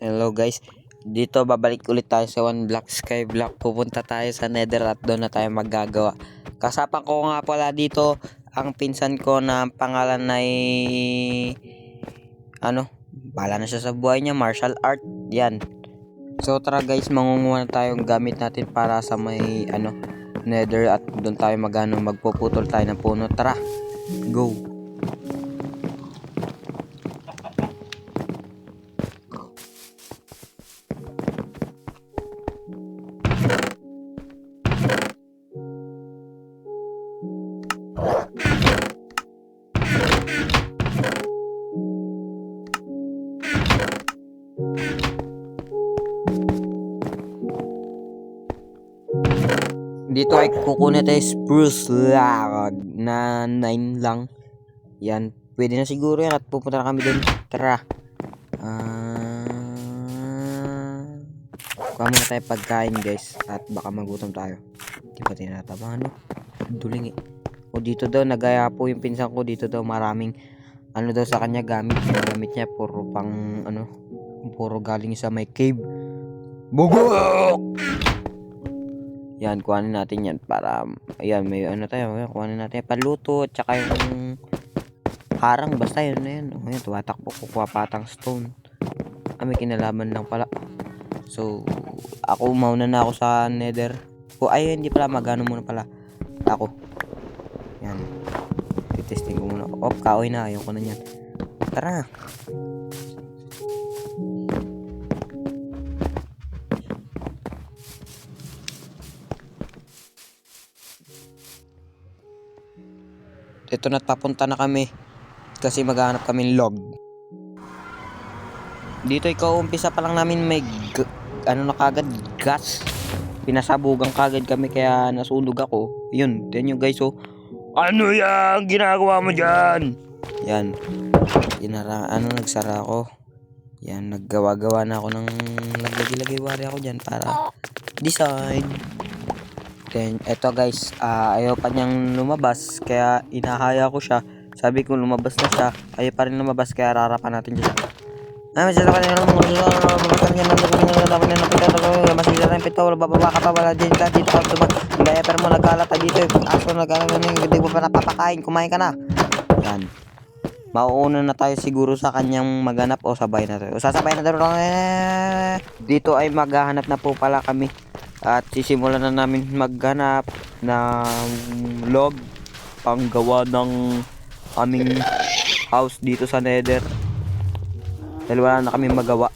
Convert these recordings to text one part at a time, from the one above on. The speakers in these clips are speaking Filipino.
Hello guys. Dito babalik ulit tayo sa One Black Sky Block. Pupunta tayo sa Nether at doon na tayo maggagawa. Kasapang ko nga pala dito ang pinsan ko na ang pangalan ay ano, bala na siya sa buhay niya, martial art. Yan. So tara guys, mangunguha na tayong gamit natin para sa may ano, Nether at doon tayo magano magpuputol tayo ng puno. Tara. Go. Dito ay kukunin tayo spruce log na 9 lang. Yan. Pwede na siguro yan at pupunta na kami dun. Tara. Ah... kuha muna tayo pagkain guys. At baka magutom tayo. Di ba tinataba ano? Duling eh. O dito daw nagaya po yung pinsan ko. Dito daw maraming ano daw sa kanya gamit. Yung gamit niya puro pang ano. Puro galing sa may cave. Bugok! Yan, kuhanin natin yan para, ayan, may ano tayo, ayan, kuhanin natin paluto, at saka yung harang, basta yun na yun. O, ayan, tumatakbo, kukuha patang stone. Ah, may kinalaman lang pala. So, ako, mauna na ako sa nether. O, ay, hindi pala, magano muna pala. Ako. Yan. Titesting ko muna. Op, kaoy na, ayaw ko na yan. Tara. Ito na't papunta na kami. Kasi maghanap kami log. Dito ikaw umpisa pa lang namin may ano na kagad gas. Pinasabugan kagad kami kaya nasunog ako. Yun, yan yung guys oh. Ano yan? Ginagawa mo dyan? Yan. Inara, ano, nagsara ako. Yan, naggawa-gawa na ako ng naglagay-lagay wari ako dyan para design. Then, eto guys, ah, ayaw pa niyang lumabas, kaya inahaya ko siya. Sabi ko lumabas na siya, ayaw pa rin lumabas, kaya rarapan natin siya. Ah, masya sa kanila ng mga mababakan niya, mandagan niya, laban niya, nakita ko, masila na yung pito, bababa ka pa, wala din ka, dito ka tumag, diaper mo, nagkalata dito, yung aso, nagkalata na hindi mo pa napapakain, kumain ka na. Yan. Mauuna na tayo siguro sa kanyang maganap o sabay na tayo. O sasabay na tayo. Dito ay maghahanap na po pala kami. At sisimulan na namin maghanap ng log panggawa ng aming house dito sa Nether. Dahil wala na kami magawa.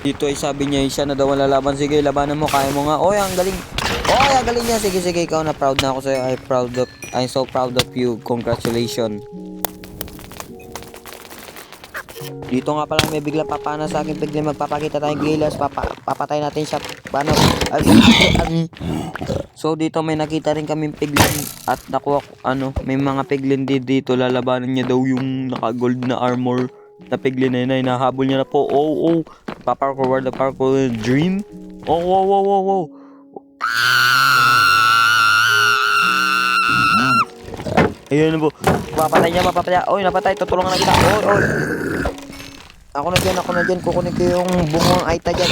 Dito ay sabi niya, siya na daw ang lalaban. Sige, labanan mo, kaya mo nga. Oy, ang galing. Oy, ang galing niya. Sige, sige, ikaw na proud na ako sa'yo. I proud of, I'm so proud of you. Congratulations. Dito nga pala may bigla papana sa akin bigla magpapakita tayong gilas papa, papatay natin siya paano so dito may nakita rin kaming piglin at nakuha ano may mga piglin dito lalabanan niya daw yung naka gold na armor na piglin na yun ay nahabol niya na po oh oh paparkour the parkour dream oh wow wow wow wow Ayun na po. Papatay niya, mapapatay. Oy, napatay. Tutulungan na kita. Oy, oy. Ako na dyan, ako na dyan. Kukunin ko yung bungong aita dyan.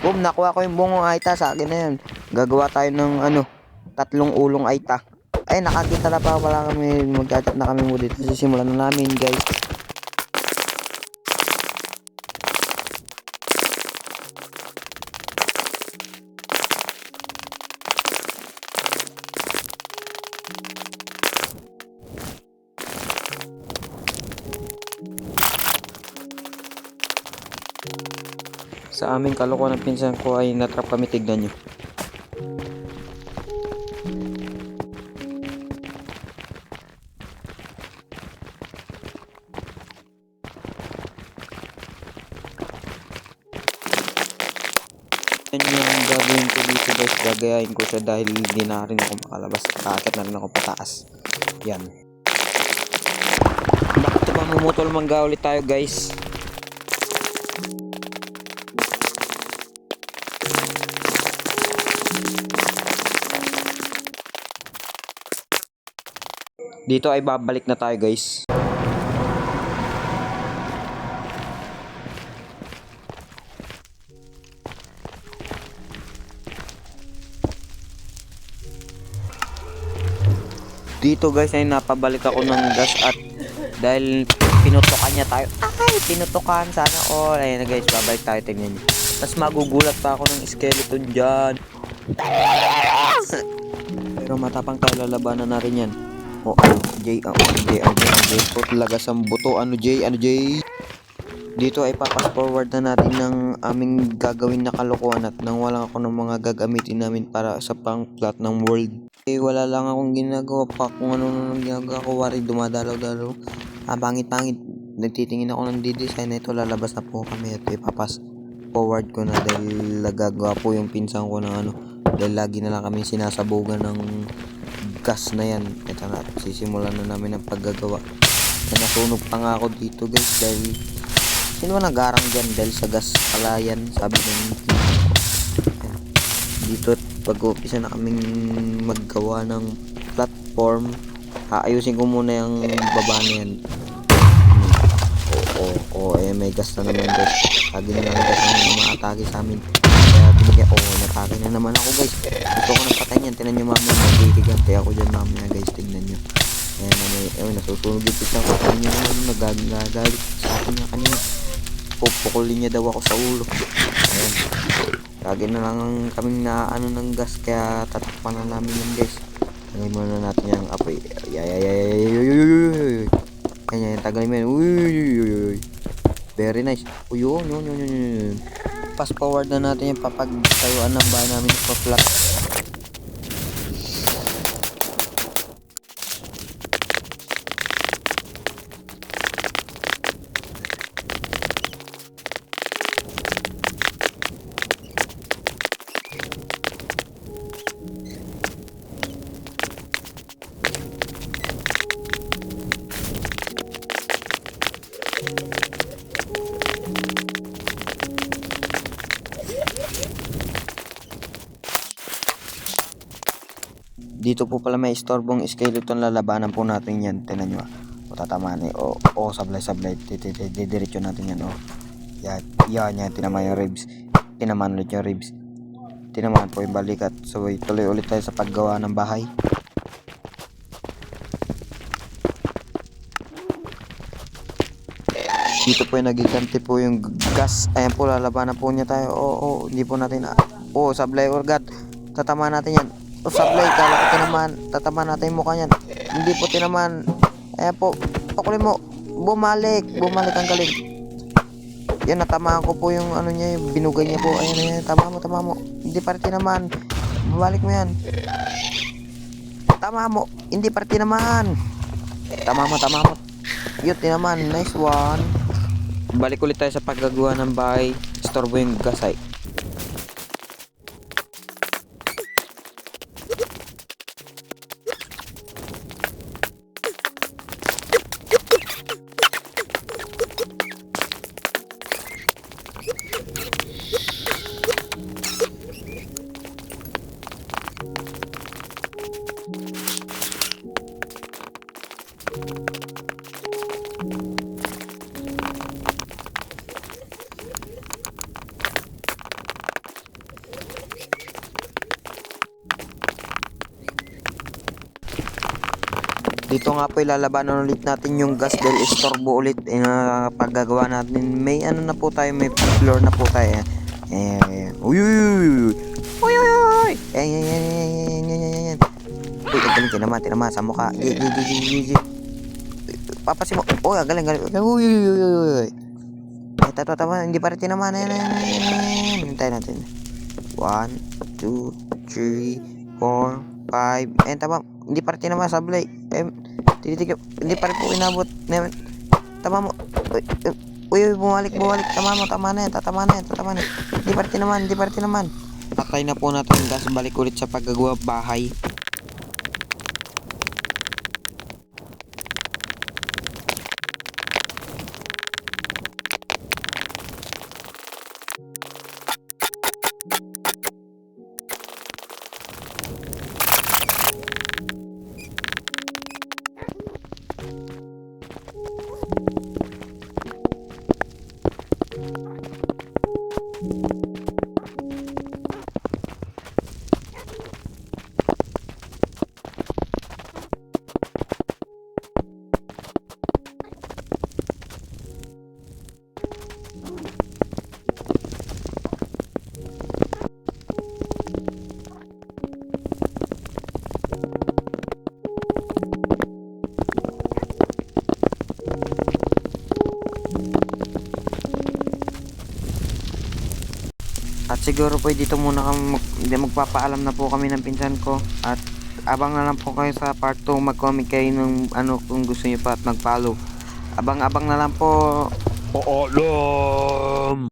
Boom, nakuha ko yung bungong aita. Sa akin na yan. Gagawa tayo ng ano, tatlong ulong aita. Ay, nakakita na pa. Wala kami. Magchat na kami mo dito. Sisimulan na namin, guys. Sa aming kalokohan ng pinsan ko ay natrap kami tignan nyo. Yan yung gagawin ko dito guys. Gagayahin ko siya dahil hindi na rin ako makalabas. Kakit na rin ako pataas. Yan. Bakit ba mamutol mangga ulit tayo guys? Dito ay babalik na tayo guys. Dito guys ay napabalik ako ng gas at dahil pinutukan niya tayo. Ay, pinutukan sana all. Ayun na guys, babalik tayo tingnan niyo. Tapos magugulat pa ako ng skeleton dyan. Pero matapang tayo lalabanan na rin yan. Oo, oh, Jay, oh, Jay, oh, Jay, Jay, po talaga sa buto. Ano Jay, ano Jay? Dito ay papas forward na natin ng aming gagawin na kalokohan at nang wala ako ng mga gagamitin namin para sa pang plot ng world. Eh, wala lang akong ginagawa pa kung ano nang ginagawa ko. Wari, dumadalaw-dalaw. Ah, pangit-pangit. Nagtitingin ako ng di-design na ito. Lalabas na po kami at ipapas forward ko na dahil nagagawa po yung pinsan ko ng ano. Dahil lagi na lang kami sinasabugan ng gas na yan. Ito na, sisimulan na namin ang paggagawa. Na nasunog pa nga ako dito guys dahil sino ba nagarang dyan? Dahil sa gas pala yan sabi ng dito pag-umpisa na kaming maggawa ng platform. Aayusin ko muna yung baba na yan. Oo oo eh may gas na naman guys. Lagi na lang gas ang umaatake sa amin binigyan oo natake na naman ako guys gusto ko nang patayin yan tinan nyo mamaya magigigante ako dyan mamaya guys tignan nyo Ayan na may, ayun, nasusunog yung pizza ko. Tignan naman, nagagalit sa akin niya kanina. Pupukulin niya daw ako sa ulo. Ayan. Lagi na lang kaming na ano ng gas, kaya tatakpan na namin yun guys. Tagalin muna natin yung apoy. Ay, ay, ay, ay, ay, ay, ay, ay, ay, ay. Uy, yun, yun, yun, yun, yun. Fast forward na natin yung papagtayuan ng bahay namin sa flat. Dito po pala may istorbong skeleton lalabanan po natin yan. Tinan nyo. ah. O tatamaan eh. O, o sablay sablay. Didiretso natin yan. O. Yan. Yan yan. Tinaman yung ribs. Tinaman ulit yung ribs. Tinaman po yung balikat. So tuloy ulit tayo sa paggawa ng bahay. Dito po yung nagiganti po yung gas. Ayan po, lalabanan po niya tayo. Oo, oo, hindi po natin. na- Oo, sablay orgat. Tatama natin yan. O sablay, kala ko tinaman. Tatama natin yung mukha niyan. Hindi po tinaman. Ayan po, pakulin mo. Bumalik, bumalik ang galing. Yan, natamaan ko po yung ano niya, yung binugay niya po. Ayan, ayan, tama mo, tama mo. Hindi pa rin tinaman. Bumalik mo yan. Tama mo, hindi pa rin tinaman. Tama mo, tama mo. Yun, tinaman. Nice one. Balik ulit tayo sa paggagawa ng bahay. Istorbo yung gasay. Dito nga po ilalabanan ulit natin yung gas del estorbo ulit na uh, paggagawa natin. May ano na po tayo, may floor na po tayo. Eh, uy, uy, uy, uy, uy, uy, eh, eh, eh, eh, eh, eh, Uy, ang galing, tinama, tinama, sa mukha. Di, di, di, di, di. Papasin mo. Uy, ang galing, galing. Uy, uy, uy, uy, uy. Eh, tato, tama, hindi para tinama. Ayan, ayan, ayan. Hintayin natin. One, two, three, four, five. Eh, tama, hindi para tinama, sablay. Eh, tinitigil. Hindi pa rin po inabot. Tama mo. Eh, Uy, uy, bumalik, bumalik. Tama mo, tama na yan. Tatama na yan, tatama na yan. Di parte naman, di parte naman. Patay na po natin gas. Balik ulit sa paggagawa bahay. At siguro po dito muna kami mag, magpapaalam na po kami ng pinsan ko at abang na lang po kayo sa part 2 mag-comment kayo ng ano kung gusto niyo pa at mag-follow. Abang-abang na lang po. Paalam!